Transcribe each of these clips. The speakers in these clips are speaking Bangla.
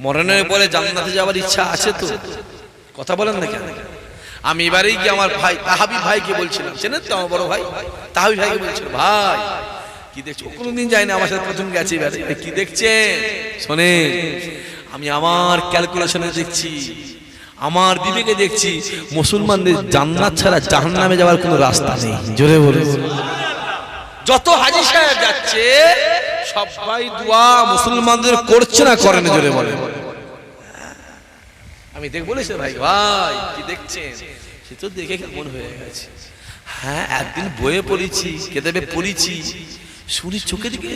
মরণের পরে জান্নাতে যাওয়ার ইচ্ছা আছে তো? কথা বলেন না কেন? আমি এবারেই কি আমার ভাই তাহাবি ভাইকে বলছিলাম চেনেন তো আমার বড় ভাই? তাহাবি ভাইকে বলছিলাম ভাই কি দেখছ? কোনোদিন যায়নি আমার সাথে প্রথম গেছে এবারে। কি দেখছেন শোনে আমি আমার ক্যালকুলেশনে দেখছি আমার বিবেকে দেখছি মুসলমানদের জান্নাত ছাড়া জাহান্নামে যাওয়ার কোনো রাস্তা নেই। জোরে বলে যত হাজি সাহেব যাচ্ছে সবাই দোয়া মুসলমানদের করছে না, করে না, জোরে বলে। আমি দেখ বলেছি ভাই ভাই, কি দেখছেন? সে তো দেখে কেমন হয়ে গেছে। হ্যাঁ একদিন বইয়ে পড়েছি, কেতাবে পড়েছি। শুনি চোখে দিকে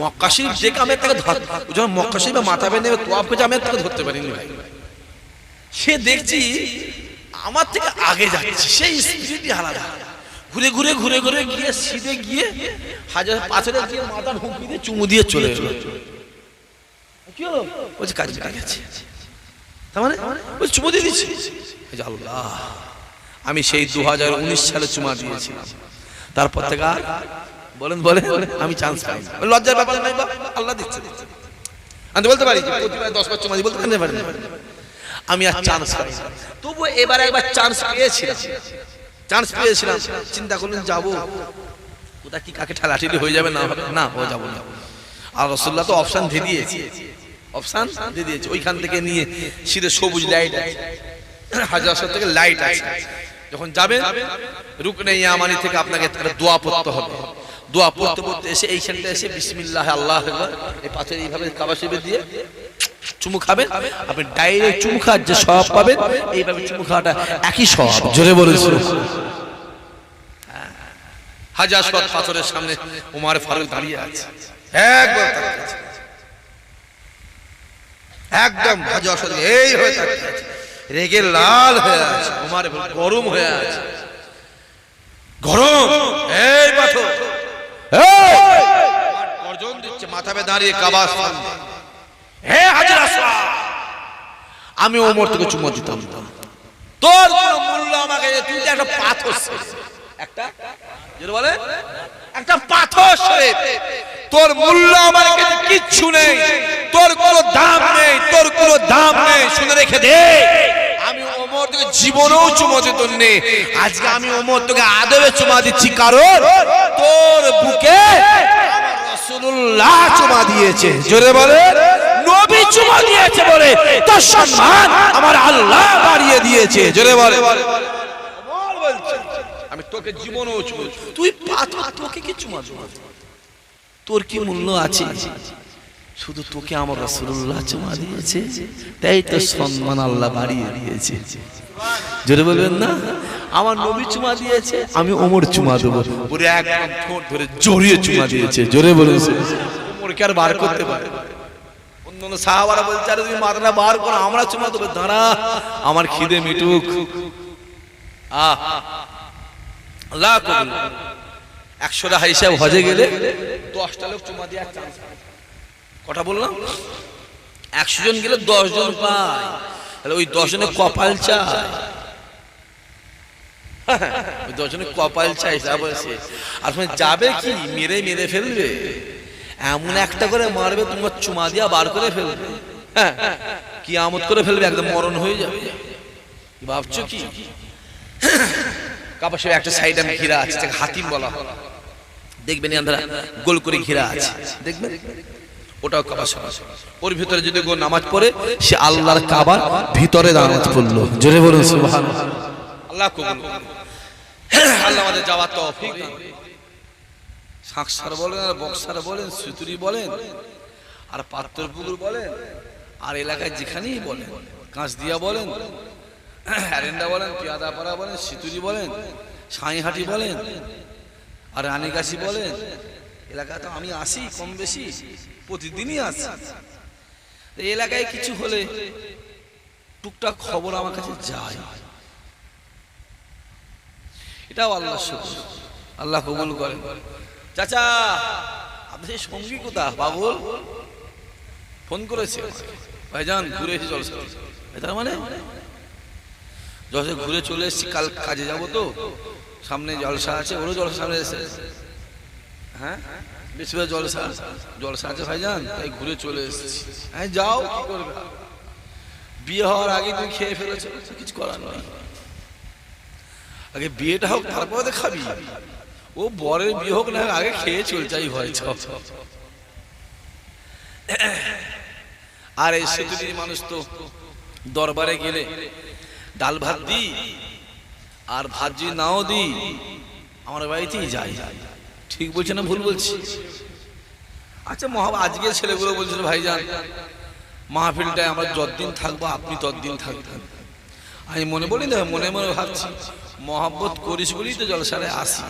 মক্কা শরীফ দেখে আমি তাকে ধর যখন মক্কা শরীফে মাথা বেঁধে তোয়াপ পেয়েছে আমি তাকে ধরতে পারিনি ভাই। সে দেখছি আমার থেকে আগে যাচ্ছে, সেই স্পিরিটই আলাদা। ঘুরে ঘুরে ঘুরে ঘুরে গিয়ে সিধে গিয়ে হাজার পাথরে গিয়ে মাথা ঢুকি দিয়ে চুমু দিয়ে চলে এলো। কি হলো? বলছে, কাজ গেছে। তার মানে? ওই চুমু দিয়ে দিচ্ছি। আল্লাহ, আমি সেই দু হাজার উনিশ সালে চুমা দিয়েছিলাম। তারপর থেকে আর বলেন বলেন, আমি চান্স পাই। লজ্জার ব্যাপার নাই আল্লাহ দিচ্ছে। আমি বলতে পারি দশ বার চুমা দিই, বলতে পারি আমি আর চান্স পাই। তবু এবার একবার চান্স পেয়েছিলাম। চান্স পেয়েছিলাম। চিন্তা করলেন যাব। ওটা কি কাকে ঠেলাঠেলি হয়ে যাবে? না হবে না ও যাব না। আর রসুল্লাহ তো অপশন দিয়ে দিয়েছে। অপশন দিয়ে দিয়েছে। ওইখান থেকে নিয়ে সিধে সবুজ লাইট আছে। হাজার থেকে লাইট আছে। যখন যাবেন রুকনে ইয়ামানি থেকে আপনাকে দোয়া পড়তে হবে। দোয়া পড়তে পড়তে এসে এইখানটা এসে বিসমিল্লাহ আল্লাহ আকবার, এই পাথর এইভাবে কাবা শরীফে দিয়ে চুমু খাবেন আপনি ডাইরেক্ট চুমু খাওয়ার যে সব পাবেন এইভাবে চুমু খাওয়াটা একই সব জোরে বলেছিল হাজার পাথরের সামনে উমার ফারুক দাঁড়িয়ে আছে। একবার একদম। এই হয়ে আছে। রেগে লাল হয়ে আছে। উমার গরম হয়ে আছে। গরম। এই পাথর। গর্জন দিচ্ছে দাঁড়িয়ে কাবার সামনে। হে হাজির আসওয়াদ আমি ওমর তোকে চুমো দিতাম। তোর কোনো মূল্য আমাকে তুই একটা পাথর। একটা যেটা বলে একটা পাথর শরীফ তোর মূল্য আমার কাছে কিচ্ছু নেই। তোর কোনো দাম নেই, তোর কোনো দাম নেই, শুনে রেখে দে। আমি ওমর তোকে জীবনেও চুমো দিত নেই আজকে আমি ওমর তোকে আদবে চুমা দিচ্ছি, কারণ তোর বুকে রাসূলুল্লাহ চুমা দিয়েছে। জোরে বলে নবী চুমা দিয়েছে বলে তোর সম্মান আমার আল্লাহ বাড়িয়ে দিয়েছে। জোরে বলে আমি তোকে জীবনও তুই তোকে কি চুমা দেবো? তোর কি মূল্য আছে? শুধু তোকে আমার রাসূলুল্লাহ চুমা দিয়েছে। তাই তো সম্মান আল্লাহ বাড়িয়ে দিয়েছে। জোরে বলবেন না? আমার নবী চুমা দিয়েছে, আমি ওমর চুমা দেবো। পুরো একদম ঠোঁট ধরে জড়িয়ে চুমা দিয়েছে। জোরে বলেছে ওমরকে আর বার করতে পারে অন্য সাহাবারা বলছে, আরে তুমি মাথাটা বার করো, আমরা চুমা দেবো। দাঁড়া, আমার খিদে মিটুক। আহ আল্লাহ কবুল একশোটা হিসাব হজে গেলে দশটা লোক চুমা দিয়ে চান্স কটা বললাম? একশো জন গেলে জন পায়। তাহলে ওই দশ জনের কপাল চায়। ওই দশ জনের কপাল চাই যা আর যাবে কি? মেরে মেরে ফেলবে। এমন একটা করে মারবে, তোমার চুমা দিয়া বার করে ফেলবে। হ্যাঁ কি আমদ করে ফেলবে, একদম মরণ হয়ে যাবে। ভাবছ কি? কাপাসে একটা সাইড আমি ঘিরা আছে হাতিম বলা দেখবেন আমরা গোল করে ঘিরা আছে। দেখবেন? ওটাও কাবা শরীফ। ওর ভিতরে যদি গো নামাজ পড়ে, সে আল্লাহর কাবার ভিতরে নামাজ পড়ল। জোরে বলুন, সুবহানাল্লাহ। আল্লাহ কবুল আল্লাহ আমাদের যাওয়ার তৌফিক। সাকসার বলেন আর বক্সার বলেন, সুতুরি বলেন, আর পাত্তর পুকুর বলেন, আর এলাকায় যেখানেই বলেন, কাঁচ দিয়া বলেন অ্যারেন্ডা বলেন, পিয়াদাপাড়া বলেন, সিতুরি বলেন, সাঁইহাটি বলেন, আর রানীগাছি বলেন এলাকা তো আমি আসি কম বেশি, প্রতিদিনই আসি। এলাকায় কিছু হলে টুকটাক খবর আমার কাছে যায়। এটাও আল্লাহ আল্লাহ কবুল করেন চাচা, আপনি সেই সঙ্গী কোথা পাগল ফোন করেছে। ভাইজান, ঘুরে এসে জলসা তার মানে? জলসা ঘুরে চলে এসেছি, কাল কাজে যাব তো। সামনে জলসা আছে, ওরও জলসা সামনে এসে। হ্যাঁ? বেশিরভাগ জলসা জলসা আছে ভাইজান, তাই ঘুরে চলে এসেছি। হ্যাঁ যাও, কি করবে? বিয়ে হওয়ার আগে তুমি খেয়ে ফেলেছো কিছু করার নেই। আগে বিয়েটা হোক, তারপরে তো খাবি। ও বরের বিয়ে হোক না আগে খেয়ে চলচাই হয় সব আর এই সেতুলির মানুষ তো দরবারে গেলে ডাল ভাত দি আর ভাত যদি নাও দি আমার বাড়িতেই যাই ঠিক বলছে না, ভুল বলছি? আচ্ছা মহা, আজকে ছেলেগুলো বলছিল, ভাইজান, মাহফিলটায় আমরা যতদিন থাকব, আপনি ততদিন থাকবেন। আমি মনে বলি না, মনে মনে ভাবছি, মহাব্বত করিস বলেই তো জলসারে আসি।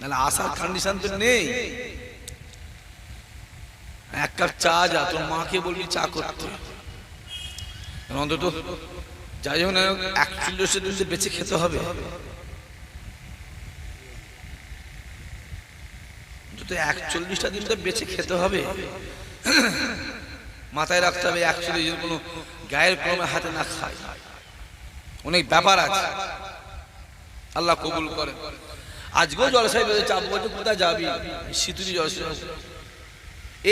নাহলে আসার কন্ডিশন তো নেই। এক কাপ চা যা, তোর মাকে বলবি চা করতে। অন্তত যাই হোক না একচল্লিশের দিন বেঁচে খেতে হবে। অন্তত একচল্লিশটা দিন তো বেঁচে খেতে হবে, মাথায় রাখতে হবে একচল্লিশ দিন কোনো গায়ের ক্রমে হাতে না খায়। অনেক ব্যাপার আছে। আল্লাহ কবুল করে আজকেও জলসাই বেঁধে চাপ বলছে, কোথায় যাবি? শীতুরি জলসাই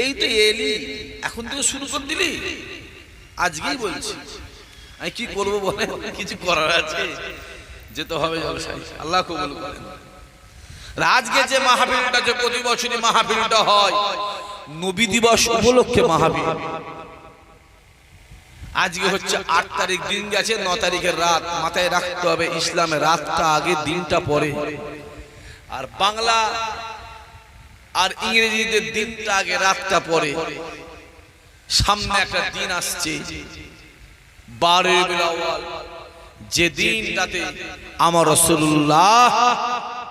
এই তো এলি, এখন থেকে শুরু করে দিলি। আজকেই বলছি। আমি কি করব বলে কিছু করার আছে? যেতে হবে আল্লাহ কবুল করেন। আজকে যে মাহফিলটা, যে প্রতি বছরই মাহফিলটা হয়, নবী দিবস উপলক্ষে মাহফিল। আজকে হচ্ছে আট তারিখ, দিন গেছে, ন তারিখের রাত। মাথায় রাখতে হবে, ইসলামের রাতটা আগে, দিনটা পরে। আর বাংলা আর ইংরেজিতে দিনটা আগে, রাতটা পরে। সামনে একটা দিন আসছে। বারোই বিলাওয়াল। যে দিনটাতে আমার রসুল্লাহ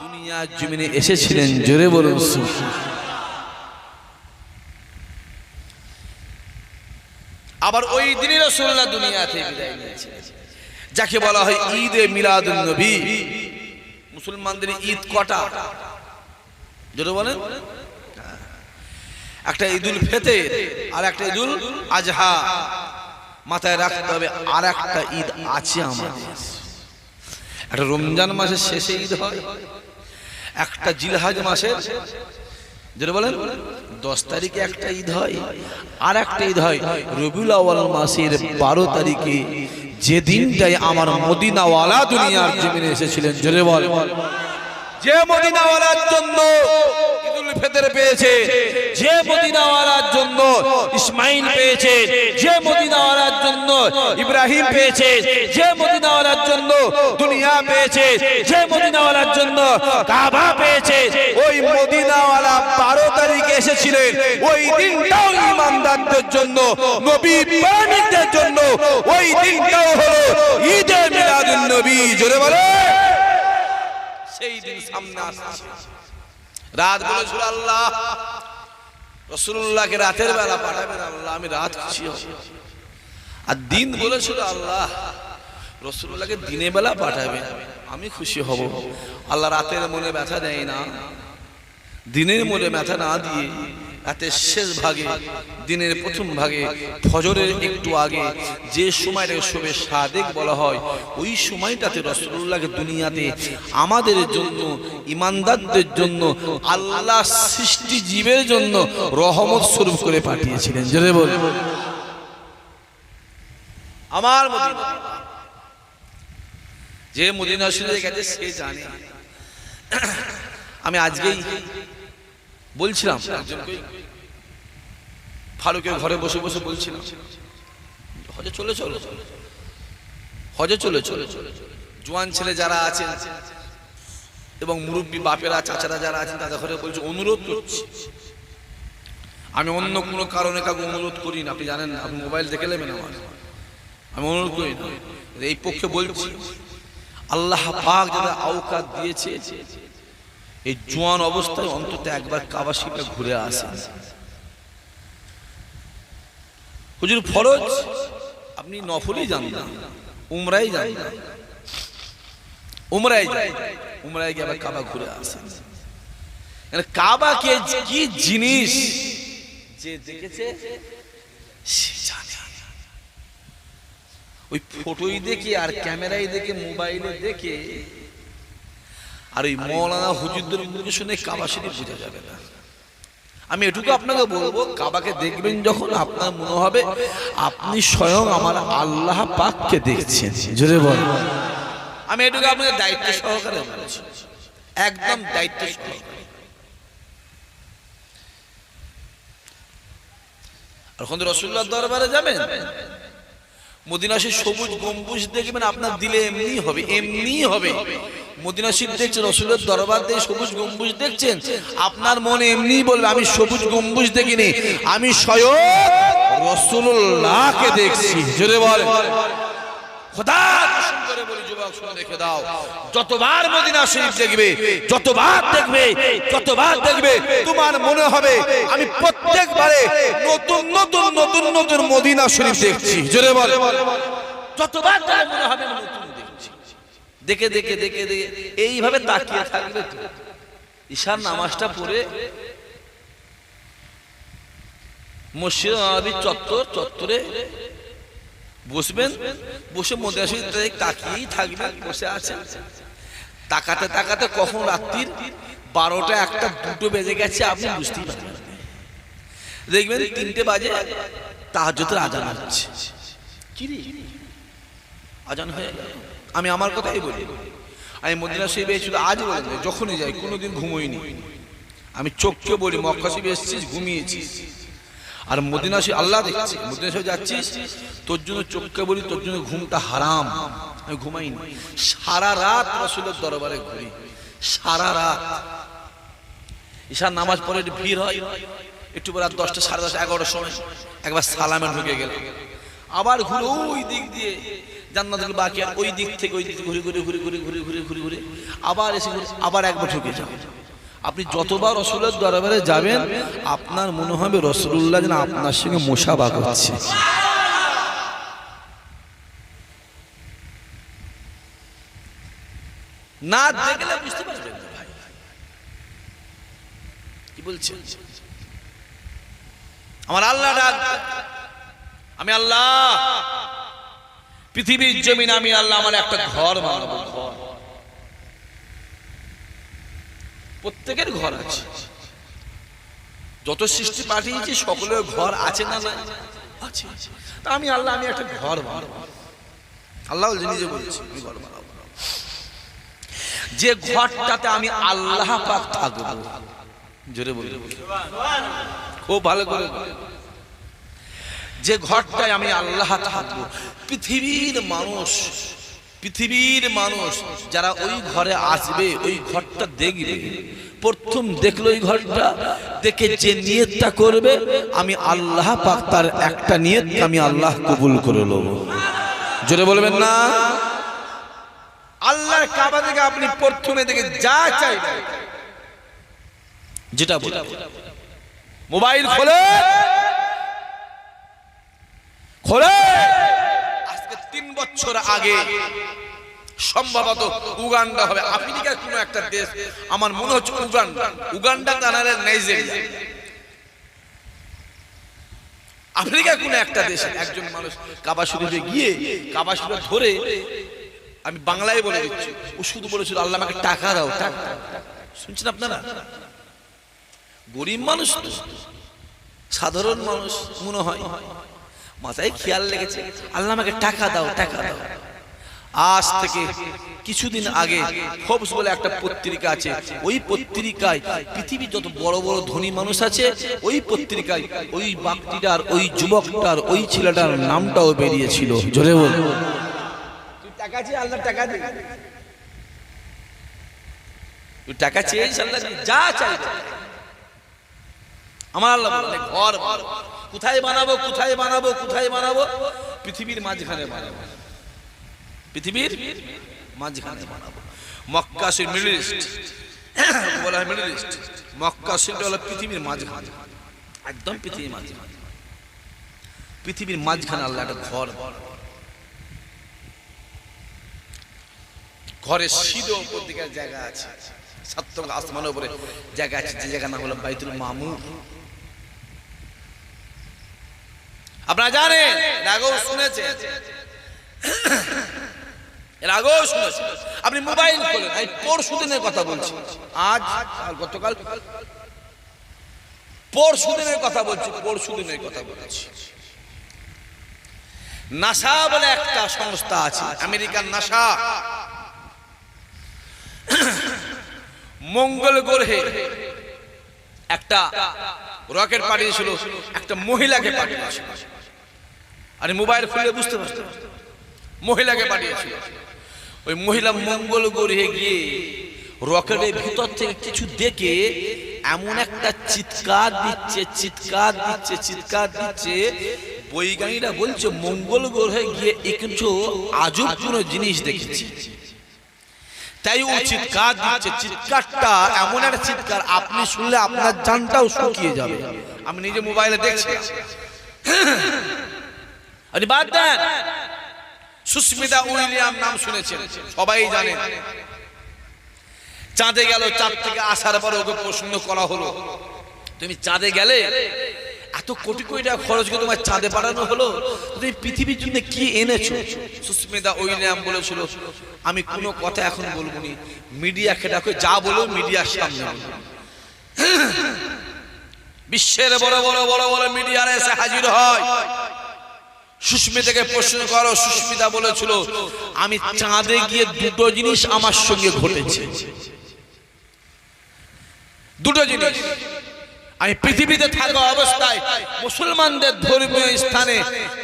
দুনিয়ার জমিনে এসেছিলেন জোরে বলুন আবার ওই দিনই রসুল্লাহ দুনিয়া থেকে বিদায় নিয়েছে যাকে বলা হয় ঈদে মিলাদুন নবী। মুসলমানদের ঈদ কটা? যেটা বলেন। একটা ঈদুল ফেতের আর একটা ঈদুল আজহা। মাথায় রাখতে হবে আর একটা ঈদ আছে আমাদের। একটা রমজান মাসের শেষে ঈদ হয়, একটা জিলহাজ মাসের যেটা বলেন, দশ তারিখে একটা ঈদ হয় আর একটা ঈদ হয়, রবিউল আওয়াল মাসের বারো তারিখে যে দিনটাই আমার মদিনাওয়ালা দুনিয়ার জমিনে এসেছিলেন, জোরে বল। যে মদিনাওয়ালার জন্য পেয়েছে, যে মদিনাওয়ালার জন্য ইসমাইল পেয়েছে, যে মদিনাওয়ালার জন্য ইব্রাহিম পেয়েছে, যে মদিনাওয়ালার জন্য দুনিয়া পেয়েছে, যে মদিনাওয়ালার জন্য কাবা পেয়েছে, ওই মদিনাওয়ালা বারো তারিখে এসেছিলেন। ওই দিনটাও ইমানদারদের জন্য, নবী প্রাণিকদের জন্য, ওই দিনটাও হলো ঈদে মিলাদুন নবী, জোরে বলে। সেই দিন সামনে আসছে। রাত বলেছিল আল্লাহ রসুল্লাহকে রাতের বেলা পাঠাবেন আল্লাহ, আমি রাত খুশি হব। আর দিন বলেছিল আল্লাহ রসুল্লাহকে দিনের বেলা পাঠাবেন আমি খুশি হব। আল্লাহ রাতের মনে ব্যথা দেয় না, দিনের মনে ব্যথা না দিয়ে রাতের শেষ ভাগে, দিনের প্রথম ভাগে, ফজরের একটু আগে যে সময়টাকে শোবে সাদেক বলা হয়, ওই সময়টাতে রসুল্লাহকে দুনিয়াতে আমাদের জন্য, ইমানদারদের জন্য, আল্লাহ সৃষ্টি জীবের জন্য রহমত স্বরূপ করে পাঠিয়েছিলেন। জোরে বল আমার মদিনা। যে মদিনা শুনে গেছে, সে জানে। আমি আজকেই বলছিলাম ফারুকের ঘরে বসে বসে বলছিলাম, হজে চলে চলো। হজে চলে চলে। জোয়ান ছেলে যারা আছেন এবং মুরব্বী বাপেরা, চাচারা যারা আছেন, তাদের ঘরে বলছি, অনুরোধ করছি। আমি অন্য কোনো কারণে কাউকে অনুরোধ করি না, আপনি জানেন আপনি মোবাইল দেখে নেবেন আমার। আমি অনুরোধ করি এই পক্ষে বলছি। আল্লাহ পাক যারা আওকাত দিয়েছে, এই জোয়ান অবস্থায় অন্তত একবার কাবাসিটা ঘুরে আসে হুজুর, ফরজ? আপনি নফলই যান না, উমরাই যান না। উমরাই যান উমরাই গিয়ে আবার কাবা ঘুরে মানে কাবা কে কি জিনিস? যে দেখেছে ওই ফটোই দেখে আর ক্যামেরায় দেখে মোবাইলে দেখে। আর ওই মৌলানা হুজুরদের মুখে শুনে কাবা শরীফ বোঝা যাবে না। আমি এটুকু আপনাকে বলব কাবাকে দেখবেন যখন আপনার মনে হবে আপনি স্বয়ং আমার আল্লাহ পাককে দেখছেন। জোরে বল আমি এটুকু আপনাকে দায়িত্ব সহকারে বলছি। একদম দায়িত্ব সহকারে। এখন রসুল্লাহ দরবারে যাবেন? মদিনাসির সবুজ গম্বুজ দেখবেন আপনার দিলে এমনি হবে এমনি হবে। মদিনাসির দেখছেন, রসুলের দরবার দিয়ে সবুজ গম্বুজ দেখছেন, আপনার মনে এমনি বলবে, আমি সবুজ গম্বুজ দেখিনি, আমি স্বয়ং রসুল্লাহকে দেখছি। জোরে বল খোদা যতবার মদিনা শরীফ দেখবে, যতবার দেখবে যতবার দেখবে, তোমার মনে হবে, আমি প্রত্যেকবারে নতুন নতুন নতুন নতুন মদিনা শরীফ দেখছি। যতবার দেখে দেখে দেখে দেখে, এইভাবে তাকিয়ে থাকবে নামাজটা পড়ে মসজিদ চত্বর, চত্বরে বসবেন বসে মধ্যে আসে তাকিয়েই থাকবেন বসে আছেন। তাকাতে তাকাতে কখন রাত্রির? বারোটা একটা দুটো বেজে গেছে আপনি বুঝতেই পারবেন। দেখবেন তিনটে বাজে তাহাজ্জুদের আজান হচ্ছে? আজান হয়ে আমি আমার কথাই বলি। আমি মদিনা শরীফে শুধু আজ বলেন না, যখনই যাই কোনোদিন ঘুমোইনি। আমি চোখকে বলি মক্কা শরীফে এসেছিস ঘুমিয়েছিস। আর মদিনা শরীফ, আল্লাহ দেখছি, মদিনা শরীফ যাচ্ছিস, তোর জন্য চোখকে বলি, তোর জন্য ঘুমটা হারাম। আমি ঘুমাইনি। সারা রাত রসুলের দরবারে ঘুরি। সারা রাত। ঈশার নামাজ একটু ভিড় হয়। একটু পরে দশটা, সাড়ে দশটা, এগারোটার সময় একবার সালামে ঢুকে গেল আবার ঘুরে ওই দিক দিয়ে জান্নাতুল বাকি ওই দিক থেকে ওই দিক ঘুরে ঘুরে ঘুরে ঘুরে ঘুরে ঘুরে ঘুরে ঘুরে আবার এসে আবার একবার ঢুকে যাও। আপনি যতবার রসুলের দরবারে যাবেন, আপনার মনে হবে রসুল্লাহ যেন আপনার সঙ্গে মোশাবা করছে। না দেখলে বুঝতে পারবেন ভাই। কি আমার আল্লাহ আমি আল্লাহ, পৃথিবীর জমিন আমি আল্লাহ আমার একটা ঘর বানাবো। ঘর প্রত্যেকের ঘর আছে। যত সৃষ্টি পাঠিয়েছি, সকলের ঘর আছে না নাই? আছে তা আমি আল্লাহ, আমি একটা ঘর বানাবো। আল্লাহ নিজে বলছি, আমি ঘর বানাবো। যে ঘরটাতে আমি আল্লাহ পাক থাকব। জোরে বলি খুব ভালো করে যে ঘরটায় আমি আল্লাহ থাকব, পৃথিবীর মানুষ পৃথিবীর মানুষ যারা ওই ঘরে আসবে, ওই ঘরটা দেখবে। প্রথম দেখল ওই ঘরটা, দেখে যে নিয়তটা করবে, আমি আল্লাহ পাক তার একটা নিয়ত আমি আল্লাহ কবুল করে নেব। জোরে বলবেন না? আল্লাহর কাবা থেকে আপনি প্রথমে দেখে যা চাই যেটা বলে মোবাইল খোলে। খোলে। বছর আগে সম্ভবত উগান্ডা হবে। আফ্রিকার কোন একটা দেশ, আমার মনে হচ্ছে উগান্ডা। Uganda Canada Nigeria. আফ্রিকার কোন একটা দেশে একজন মানুষ কাবা শরীফে গিয়ে কাবা শরীফে ধরে, আমি বাংলায় বলে দিচ্ছি, ও শুধু বলেছিল, আল্লাহ আমাকে টাকা দাও, টাকা শুনছেন আপনারা? গরিব মানুষ সাধারণ মানুষ মনে হয়। মাথায় খেয়াল লেগেছে। আল্লাহ আমাকে টাকা দাও টাকা দাও। আজ থেকে কিছুদিন আগে ফোবস বলে একটা পত্রিকা আছে। ওই পত্রিকায় পৃথিবীর যত বড় বড় ধনী মানুষ আছে, ওই পত্রিকায় ওই বাক্তিটার ওই যুবকটার, ওই ছেলেটার নামটাও বেরিয়েছিল। জোরে বল। টাকা চেয়ে আল্লাহ টাকা দে। টাকা চেয়ে আল্লাহ যা চাই আমার আল্লাহ ঘর। কোথায় বানাবো কোথায় বানাবো কোথায় বানাবো? পৃথিবীর মাঝখানে বানাবো। পৃথিবীর মাঝখানে বানাবো। মক্কা সে মিডল ইস্ট। বলা হয় মিডল ইস্ট। মক্কা সেটা হলো পৃথিবীর মাঝখানে। একদম পৃথিবীর মাঝখানে। পৃথিবীর মাঝখানে আল্লাহ একটা ঘর। ঘরের সিধে উপর দিকে জায়গা আছে। সত্তর আসমানের উপরে। জায়গা আছে, যে জায়গা নাম হলো বাইতুল মামুর। আপনারা জানেন আগেও শুনেছেন এর শুনেছেন আপনি মোবাইল খোলেন, আমি পরশু দিনের কথা বলছি। আজ গতকাল। পরশু দিনের কথা বলছি পরশু দিনের কথা বলছি। নাসা বলে একটা সংস্থা আছে আমেরিকান নাসা। মঙ্গল গ্রহে একটা রকেট পাঠিয়েছিল, একটা মহিলাকে পাঠিয়েছিল। আরে মোবাইল খুলে বুঝতে পারছ? মহিলাকে পাঠিয়েছিল। ওই মহিলা মঙ্গল গ্রহে গিয়ে রকেটের ভিতর থেকে কিছু দেখে এমন একটা চিৎকার দিচ্ছে চিৎকার দিচ্ছে চিৎকার দিচ্ছে। বৈজ্ঞানিকরা বলছে, মঙ্গল গ্রহে গিয়ে একটু আজব কোনো জিনিস দেখেছি। তাই ও চিৎকার দিচ্ছে, চিৎকারটা এমন একটা চিৎকার, আপনি শুনলে আপনার জানটাও শুকিয়ে যাবে। আমি নিজে মোবাইলে দেখছি। আরে বাদ দেন সুস্মিতা উইলিয়াম নাম শুনেছেন। সবাই জানেন। চাঁদে গেল, চাঁদ থেকে আসার পরে ওকে প্রশ্ন করা হলো, তুমি চাঁদে গেলে? এত কোটি কোটি টাকা খরচ করে তোমার চাঁদে পাঠানো হলো? তুমি পৃথিবীর জন্য কি এনেছো? সুস্মিতা উইলিয়াম বলেছিল, আমি কোনো কথা এখন বলব নি মিডিয়া খেটাকে যা বলো মিডিয়ার সামনে। বিশ্বের বড় বড় বড় বড় মিডিয়ার এসে হাজির হয়। সুস্মিতাকে প্রশ্ন করো, সুস্মিতা বলেছিল, আমি চাঁদে গিয়ে দুটো জিনিস আমার সঙ্গে ঘটেছে। দুটো জিনিস। আমি পৃথিবীতে থাকা অবস্থায় মুসলমানদের ধর্মীয় স্থানে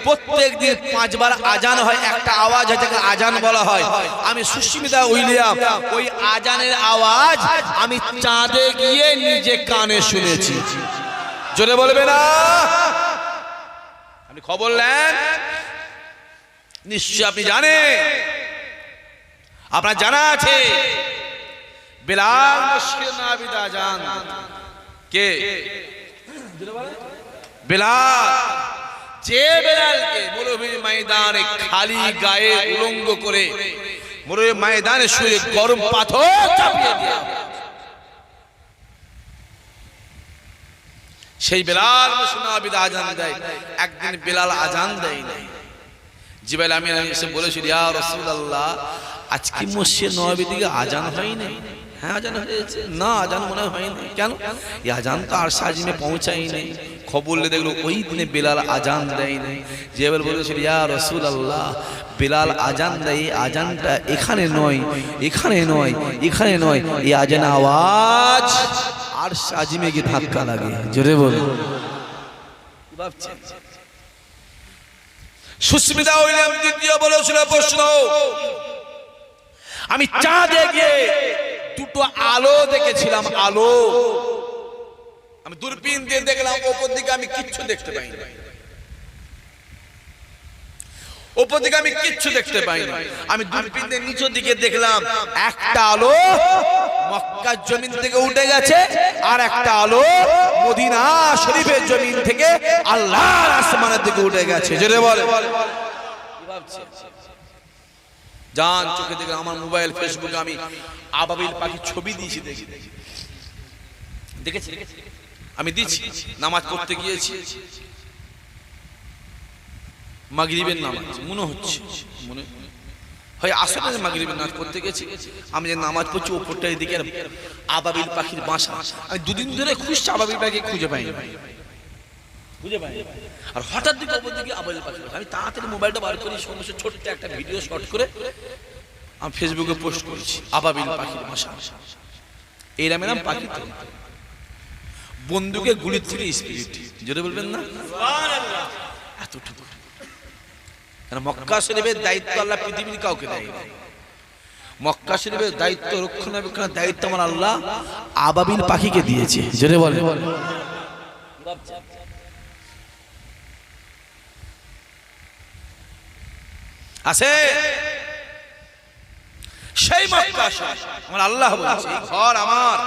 প্রত্যেক দিন পাঁচবার আজান হয়, একটা আওয়াজ হয়, যাকে আজান বলা হয়। আমি সুস্মিতা উইলিয়াম, ওই আজানের আওয়াজ আমি চাঁদে গিয়ে নিজে কানে শুনেছি। জোরে বলবে না? আপনি খবর নেন? নিশ্চয় আপনি জানেন। আপনার জানা আছে। বেলাল কে? ময়দানে খালি গায়ে করে ময়দানে শুয়ে গরম পাথর চাপিয়ে দেওয়া সেই বেলাল মুসনাবিদ আজান দেয়। একদিন বেলাল আজান দেয় নাই। জিবাইল আমি এসে বলেছিল ইয়া রাসূলুল্লাহ আজকে মসজিদ নবী দিকে আজান হয় নাই? হ্যাঁ আজান হয়েছে। না আজান মনে হয়নি কেন? এই আজান তো আর সাজিমে খবর দেখল ওই দিনে বেলাল আজান বলেছিল ইয়া রাসূলুল্লাহ বেলাল আজান দেয় আজানটা এখানে নয় এখানে নয় এখানে নয় এই আজান আওয়াজ আর সাজিমে গিয়ে ধাক্কা লাগে। জোরে বল। সুস্মিতা উইলিয়াম দ্বিতীয় বলেছিল প্রশ্ন। আমি চাঁদে গিয়ে দুটো আলো দেখেছিলাম, আলো। আমি দূরবীন দিয়ে দেখলাম, ওপর দিকে আমি কিচ্ছু দেখতে পাইনি। ওপর দিকে আমি কিচ্ছু দেখতে পাইনি আমি দূরবীন দিয়ে নিচের দিকে দেখলাম, একটা আলো মক্কার জমিন থেকে উঠে গেছে আর একটা আলো মদিনা শরীফের জমিন থেকে আল্লাহর আসমানের দিকে উঠে গেছে। জোরে বলে। জান চোখে দেখে আমার মোবাইল, ফেসবুকে আমি আবাবিল পাখির ছবি দিয়েছি দেখি। দেখেছি? আমি দিচ্ছি। নামাজ পড়তে গিয়েছি। মাগরিবের নামাজ মনে হচ্ছে। মনে হয় আসলে মাগরিবের নামাজ পড়তে গেছি আমি যে নামাজ পড়ছি ওপরটার দিকে আর আবাবিল পাখির বাসা। আমি দুদিন ধরে খুঁজছি আবাবিল পাখি খুঁজে পাইনি। খুঁজে পাইনি। আর হঠাৎ দিকে ওপর দিকে আবাবিল পাখি আমি তাড়াতাড়ি মোবাইলটা বার করি সঙ্গে ছোট্ট একটা ভিডিও শর্ট করে আমি ফেসবুকে পোস্ট করেছি আবাবিল পাখির বাসা। এরা মেলাম পাখি তো। বন্দুকে গুলির থেকে স্পিরিট জোরে বলবেন না? এতটুকু কারণ মক্কা শরীফের দায়িত্ব আল্লাহ পৃথিবীর কাউকে দেয় মক্কা শরীফের দায়িত্ব রক্ষণাবেক্ষণের দায়িত্ব আমার আল্লাহ আবাবিল পাখিকে দিয়েছে। জোরে বলে আছে? সেই মক্কা আমার আল্লাহ ঘর আমার।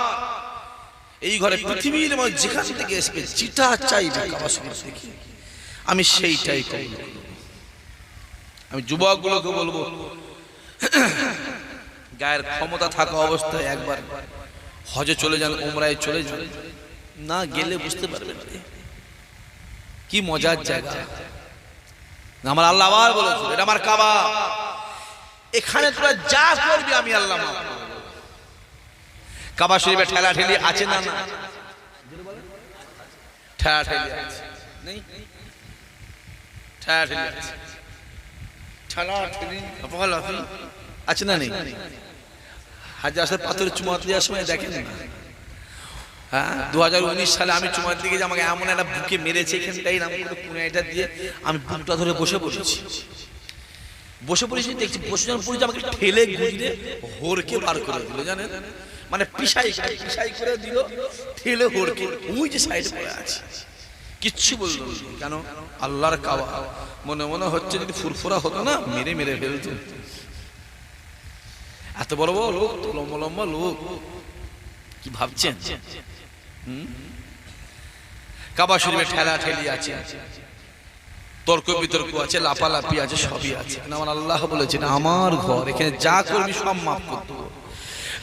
এই ঘরে পৃথিবীর যেখান থেকে এসে চিটা চাইবে আমি সেইটাই করি আমি যুবকগুলোকে বলব, গায়ের ক্ষমতা থাকা অবস্থায় একবার হজে চলে যান ওমরায় চলে যান। না গেলে বুঝতে পারবেন। কি মজার জায়গা। আমার আল্লাহ আবার বলেছে এটা আমার কাবা। এখানে তোরা যা করবি আমি আল্লাহ কাবা শরীফে ঠেলা ঠেলি আছে না না? ঠেলা ঠেলি আছে। নেই? ঠেলা ঠেলি আছে। আছে না নেই? হাজার আসলে পাথরের চুমা দেওয়ার সময় দেখেন হ্যাঁ দু সালে আমি চুমার দিকে আমাকে এমন একটা বুকে মেরেছে দিয়ে আমি বুকটা ধরে বসে পড়েছি। বসে পড়েছি দেখছি বসে পড়েছি আমাকে ঠেলে গুজরে হোরকে বার করে দিল, জানেন? মানে পিসাই পিসাই করে দিল, ঠেলে হোরকে। ওই যে সাইডে পড়ে আছে। কিচ্ছু বলল। কেন? আল্লাহর কাওয়া মনে মনে হচ্ছে যদি ফুরফুরা হতো না, মেরে মেরে ফেলতো। এত বড় বড় লোক, লম্বা লম্বা লোক। কি ভাবছেন? কাবা শরীফে ঠেলা ঠেলি আছে। তর্ক বিতর্ক আছে লাপালাপি আছে, সবই আছে। আমার আল্লাহ বলেছেন, আমার ঘর, এখানে যা করবি সব মাফ করতে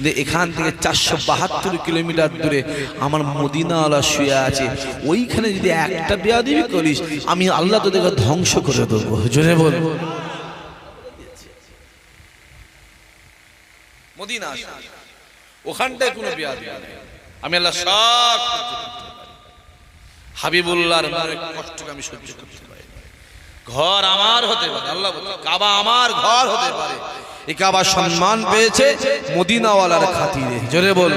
যে এখান থেকে চারশো বাহাত্তর কিলোমিটার দূরে আমার মদিনাওয়ালা শুয়ে আছে। ওইখানে যদি একটা বিয়া দিবি করিস, আমি আল্লাহ তোদেরকে ধ্বংস করে দেবো। জোরে বল। ওখানটায় আমি আল্লাহ সব। হাবিবুল্লাহর ঘর আমার হতে পারে, আল্লাহ কাবা আমার ঘর হতে পারে। এই আবার সম্মান পেয়েছে মদিনাওয়ালার খাতিরে। জোরে বল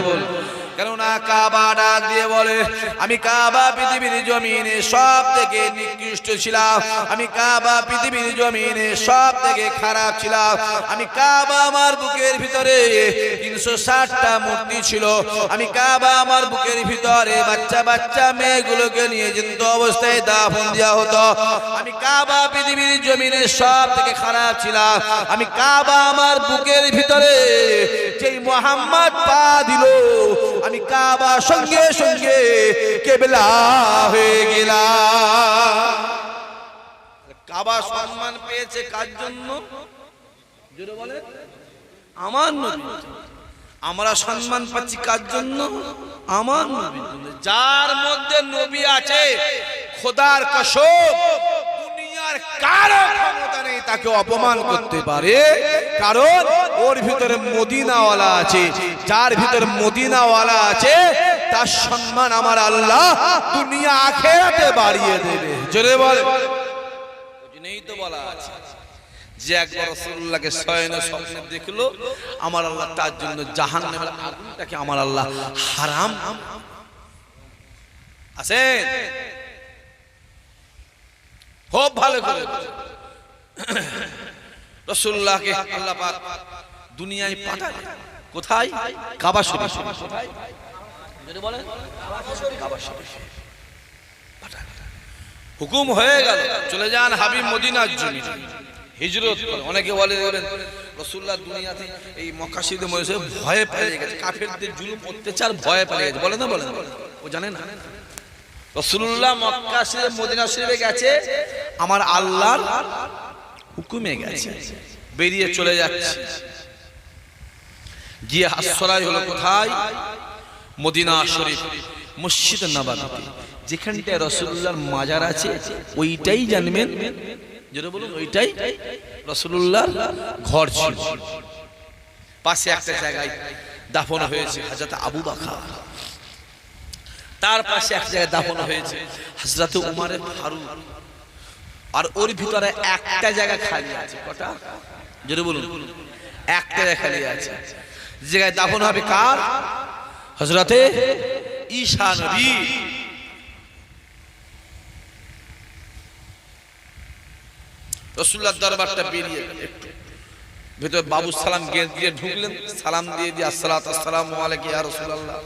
কেননা কাবা ডাক দিয়ে বলে, আমি কাবা পৃথিবীর জমিনে সব থেকে নিকৃষ্ট ছিলাম। আমি কাবা পৃথিবীর জমিনে সব থেকে খারাপ ছিলাম। আমি কাবা আমার বুকের ভিতরে তিনশো ষাটটা মূর্তি ছিল। আমি কাবা আমার বুকের ভিতরে বাচ্চা বাচ্চা মেয়েগুলোকে নিয়ে জিন্ত অবস্থায় দাফন দেওয়া হতো। আমি কাবা পৃথিবীর জমিনে সব থেকে খারাপ ছিলাম। আমি কাবা আমার বুকের ভিতরে যেই মোহাম্মদ পা দিল আমি কাবা সঙ্গে সঙ্গে কেবলা হয়ে গেলাম। কাবা সম্মান পেয়েছে কার জন্য? জোরে আমার আমরা সম্মান পাচ্ছি কার জন্য? আমার যার মধ্যে নবী আছে, খোদার কসম। দুনিয়ার কারও ক্ষমতা নেই, তাকে অপমান করতে পারে। কারণ ওর ভিতরে মদিনাওয়ালা আছে। যার ভিতরে মদিনাওয়ালা আছে, তার সম্মান আমার আল্লাহ দুনিয়া আখেরাতে বাড়িয়ে দেবে। জোরে বলে। নেই তো বলা আছে। যে একবার রসুল্লাহকে শয়নে স্বপ্নে দেখল, আমার আল্লাহ তার জন্য জাহান আগুনটাকে আমার আল্লাহ হারাম। আছে খুব ভালো করে। রসুল্লাহকে আল্লাহ পাক দুনিয়ায় পাঠালে কোথায়? কাবা শরীফ। যদি বলেন কাবা শরীফ। হুকুম হয়ে গেল। চলে যান হাবিব মদিনার জন্য হিজরত করে। অনেকে বলে বলেন রসুল্লাহ দুনিয়াতে এই মক্কাশিদের মধ্যে ভয়ে পেয়ে গেছে। কাফেরদের জুলুম অত্যাচার ভয়ে পেয়ে গেছে। বলে না বলে ও জানে না। রসুল্লাহ মক্কা শরীফ, মদিনা শরীফে গেছে। আমার আল্লাহর হুকুমে গেছে। বেরিয়ে চলে যাচ্ছে। গিয়ে হাসরাই হলো কোথায়? মদিনা শরীফ, মসজিদ নবাবিতে। যেখানটায় রসুল্লাহর মাজার আছে, ওইটাই জানবেন। যেটা বলুন, ওইটাই রসুল্লাহর ঘর ছিল। পাশে একটা জায়গায় দাফন হয়েছে হাজরত আবু বাকর। তার পাশে এক জায়গায় দাফন হয়েছে হজরত উমারের ফারুক। আর ওর ভিতরে একটা জায়গা খালি আছে। কটা? যদি বলুন। একটা জায়গা খালি আছে। জায়গায় দাফন হবে কার? হজরতে ঈশা নবী। রসুল্লাহ দরবারটা বেরিয়ে একটু। ভেতরে বাবু সালাম গেট দিয়ে ঢুকলেন। সালাম দিয়ে দিয়ে আসসালাত আসসালামু আলাইকুম ইয়া রাসূলুল্লাহ।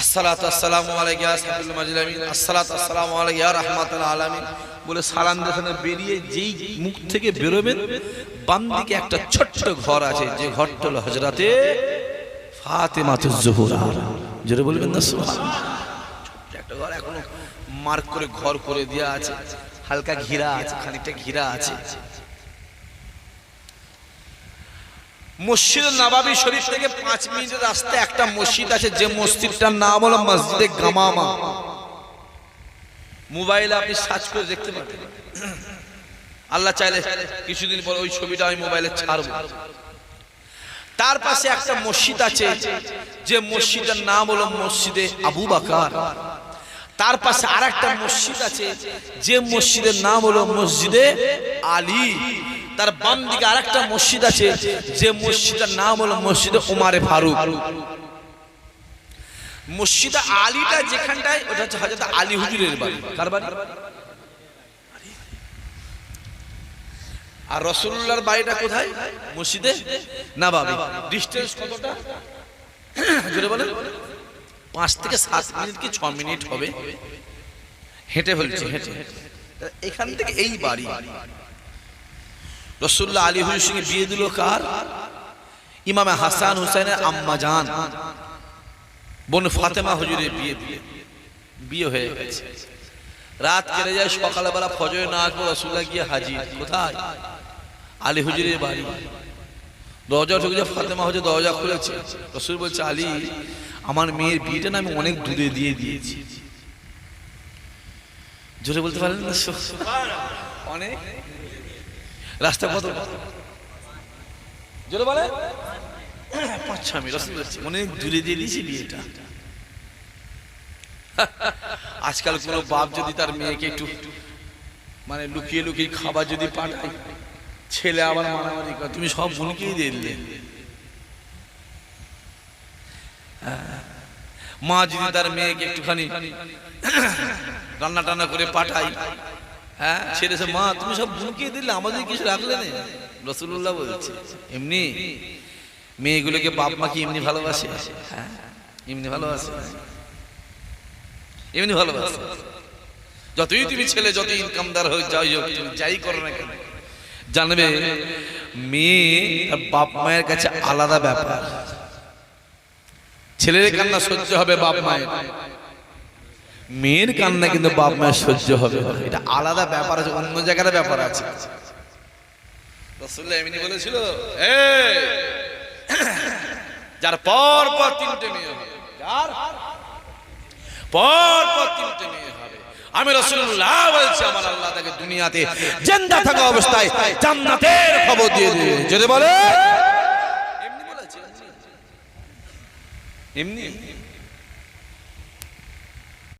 আসসালাতু আসসালামু আলাইকুম ইয়া সাইয়্যিদুল মাজলামিন। আসসালাতু আসসালামু আলাইকুম ইয়া রাহমাতুল আলামিন। বলে সালাম দিয়ে বেরিয়ে যেই মুখ থেকে বেরোবেন বাম দিকে একটা ছোট্ট ঘর আছে, যে ঘরটা হলো হযরতে ফাতেমাতুজ জোহরা। জোরে বলবেন না, সুবহানাল্লাহ। একটা ঘর এখনও মার্ক করে ঘর করে দেওয়া আছে। হালকা ঘিরা আছে, খানিকটা ঘিরা আছে। মসজিদ নবাবী শরীফ থেকে পাঁচ মিনিটের রাস্তায় একটা মসজিদ আছে, যে মসজিদটার নাম হলো মসজিদে গামামা। মোবাইলে আপনি সার্চ করে দেখতে পাবেন আল্লাহ চাইলে কিছুদিন পর ওই ছবিটা আমি মোবাইলে ছাড়বো। তার পাশে একটা মসজিদ আছে, যে মসজিদের নাম হলো মসজিদে আবু বাকার। তার পাশে আর একটা মসজিদ আছে, যে মসজিদের নাম হলো মসজিদে আলী। তার বাম দিকে আর একটা মসজিদ আছে, যে মসজিদের নাম হলো মসজিদে উমারে ফারুক। মসজিদে আলীটা যেখানটায়, ওটা হচ্ছে হজরত আলী হুজুরের বাড়ি। কার বাড়ি? আর রসুল্লাহর বাড়িটা কোথায়? মসজিদে? না বাবি ডিস্টেন্স কতটা? জোরে বলেন। পাঁচ থেকে সাত মিনিট কি ছ মিনিট হবে? হেঁটে ফেলছে, হেঁটে। এখান থেকে এই বাড়ি। রসুল্লাহ আলী হুজুর সঙ্গে বিয়ে দিল কার? ইমামে হাসান হুসাইনের আম্মা জান। বোন ফাতেমা হুজুরের বিয়ে দিয়ে বিয়ে হয়ে গেছে। রাত কেটে যায়, সকালবেলা ফজরে না আসব রসুল্লাহ গিয়ে হাজির। কোথায়? আলী হুজুরের বাড়ি। দরজা যায়, ফাতেমা হুজুর দরজা খুলেছে। রসুল বলছে, আলী, আমার মেয়ের বিয়েটা না আমি অনেক দূরে দিয়ে দিয়েছি। জোরে বলতে পারলেন না? অনেক? রাস্তা কত? জোরে বলে? পাঁচ ছ মিনিট অনেক দূরে দিয়ে দিয়েছি বিয়েটা। আজকাল কোনো বাপ যদি তার মেয়েকে একটু মানে লুকিয়ে লুকিয়ে খাবার যদি পাঠায় ছেলে আবার মারামারি করে। তুমি সব বোনকেই দিয়ে দিলে। মা যদি তার মেয়েকে একটুখানি রান্না টান্না করে পাঠাই হ্যাঁ ছেলে মা তুমি সব বোনকে দিলে আমাদের কিছু রাখলে না? রসুল্লাহ বলছে এমনি মেয়েগুলোকে বাপ মা কি এমনি ভালোবাসে? হ্যাঁ এমনি ভালোবাসে? এমনি ভালোবাসে? যতই তুমি ছেলে যত ইনকামদার হোক যাই হোক তুমি যাই করো না কেন? জানবে মেয়ে আর বাপ মায়ের কাছে আলাদা ব্যাপার। ছেলের কান্না সহ্য হবে বাপ মায়ের মেয়ের কান্না কিন্তু বাপ মায়ের সহ্য হবে। এটা আলাদা ব্যাপার আছে অন্য জায়গার ব্যাপার আছে। রসুল্লাহ এমনি বলেছিল "এই, যার পর পর তিনটে মেয়ে হবে। যার পর পর তিনটে মেয়ে হবে। আমি রসুল্লাহ বলছি আমার আল্লাহ তাকে দুনিয়াতে জিন্দা থাকা অবস্থায় জান্নাতের খবর দিয়ে দিয়ে যদি বলে এমনি বলেছে। এমনি?